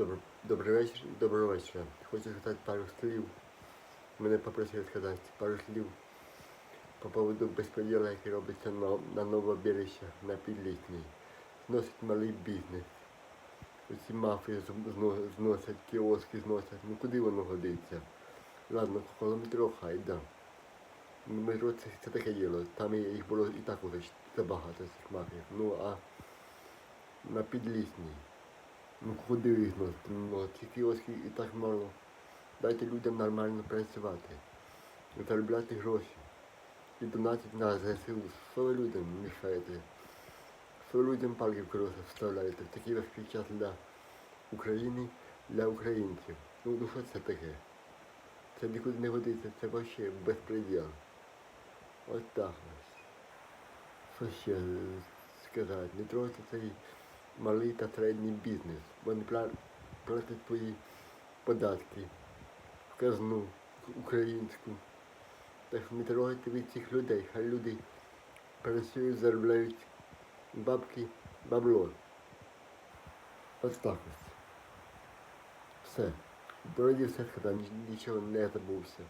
Добр... Добрий вечір доброго вечора. Хочу сказати пару слів. Мене попросили сказати пару слів по поводу безпреділу, який робиться на, на Новобережжя, на Підлітній. Зносить малий бізнес. Оці зно- зносять, кіоски зносять. Ну куди воно годиться? Ладно, коло метро хай, да. Метро це, це таке діло. Там їх було і так уже забагато цих мафів. Ну а на Підлісній. Ну куди їх? Ну, ці кіоски і так мало. Дайте людям нормально працювати. Заробляти гроші. І донатити на ЗСУ. Що ви людям мішаєте? Що людям палки в колеса вставляєте? В такий важкий час для України, для українців. Ну, ну що це таке? Це нікуди не годиться, це взагалі безпреділ. Ось так ось. Що ще сказати? Не трогайте цей малий та середній бізнес. Вони платять свої податки в казну українську. Так що не трогайте від цих людей. Хай люди працюють, заробляють бабки, бабло. Ось так ось. Все. Вроді все сказав, нічого не забувся.